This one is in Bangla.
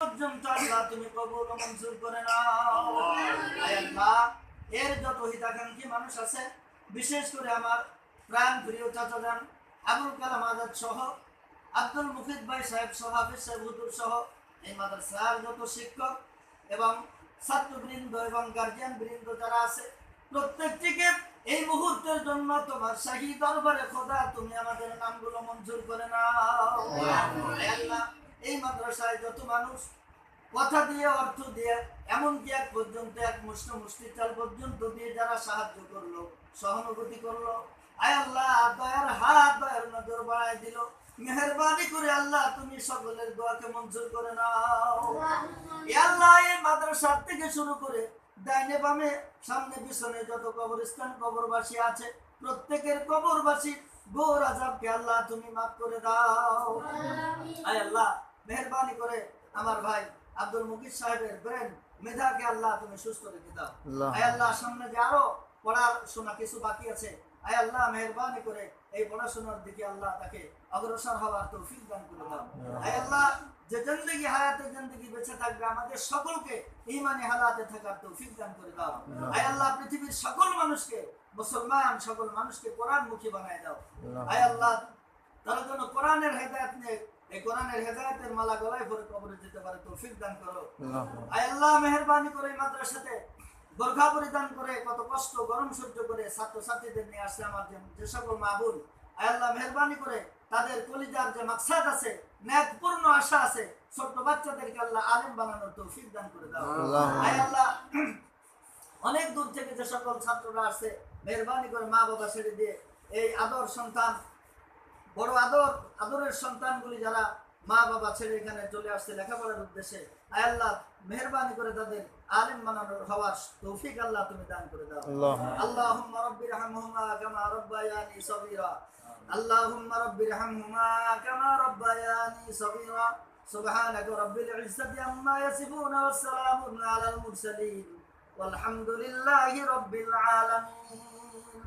পর্যন্ত আল্লাহ তুমি কবুল ও মঞ্জুর করে নাও। আল্লাহ এর যত হিতাকাঙ্ক্ষী মানুষ আছে বিশেষ করে আমার প্রাণ প্রিয় চাচা আবুল কালাম আজাদ সহ আব্দুল মুফিদ ভাই সাহেব সহ হাফিজ সাহেব হুজুর সহ এই মাদ্রাসার যত শিক্ষক এবং ছাত্রবৃন্দ এবং গার্জিয়ান বৃন্দ যারা আছে প্রত্যেকটিকে এই মুহূর্তের জন্য তোমার শাহী দরবারে খোদা তুমি আমাদের নামগুলো মঞ্জুর করে নাও। মাদ্রাসায় যত মানুষ কথা দিয়ে অর্থ দিয়ে এমনকি এক পর্যন্ত এক মুষ্ট মুষ্টি চাল পর্যন্ত দিয়ে যারা সাহায্য করল সহানুভূতি করল আয় আল্লাহ দয়ার হাত দয়ার নজর বাড়াই দিল। মেহরবানি করে আল্লাহ তুমি সকলের দোয়াকে মঞ্জুর করে নাও। আল্লাহ। এই মাদ্রাসার থেকে শুরু করে ডাইনে বামে সামনে পিছনে যত কবরস্থান কবরবাসী আছে প্রত্যেকের কবরবাসী গোর আজাবকে আল্লাহ তুমি মাফ করে দাও। আয় আল্লাহ মেহরবানি করে আমার ভাই আব্দুল মুকিদ সাহেবের ব্রেন মেধাকে আল্লাহ তুমি সুস্থ রেখে দাও। আয় আল্লাহ সামনে যে আরও পড়াশোনা কিছু বাকি আছে আয় আল্লাহ মেহরবানি করে এই পড়াশোনার দিকে আল্লাহ তাকে অগ্রসর হওয়ার তৌফিক দান করে দাও। আয় আল্লাহ যে জিন্দগি হায়াতে জিন্দগি বেঁচে থাকবে আমাদের সকলকে ইমানি হালাতে থাকার তৌফিক দান করে দাও। আয় আল্লাহ পৃথিবীর সকল মানুষকে মুসলমান সকল মানুষকে কোরআন মুখী বানায় দাও। আয় আল্লাহ তারা যেন কোরআনের হেদায়ত নিয়ে এই কোরআনের হেদায়তের মালা গলায় ভরে কবরে যেতে পারে তৌফিক দান করো। আয় আল্লাহ মেহরবানি করে মাদ্রাসাতে বোরখা পরিধান করে কত কষ্ট গরম সহ্য করে ছাত্র নিয়ে আসছে আমার যে- যে সকল মাহবুল আয় আল্লাহ মেহরবানি করে তাদের কলিজার যে মাকসাদ আছে ন্যাকপূর্ণ আশা আছে ছোট্ট বাচ্চাদেরকে আল্লাহ আলেম বানানোর তৌফিক দান করে দাও। আল্লাহ। আয় আল্লাহ অনেক দূর থেকে যে সকল ছাত্ররা আসছে মেহরবানি করে মা বাবা ছেড়ে দিয়ে এই আদর সন্তান বড় আদর আদরের সন্তানগুলি যারা মা বাবা ছেড়ে এখানে চলে আসছে লেখাপড়ার উদ্দেশ্যে আয় আল্লাহ মেহরবানি করে তাদের আলেম বানানোর হওয়ার তৌফিক আল্লাহ তুমি দান করে দাও আল্লাহ। اللهم رب ارحمهما كما ربياني صغيرا اللهم رب ارحمهما كما ربياني صغيرا سبحانك رب العزة عما يصفون والسلام على المرسلين والحمد لله رب العالمين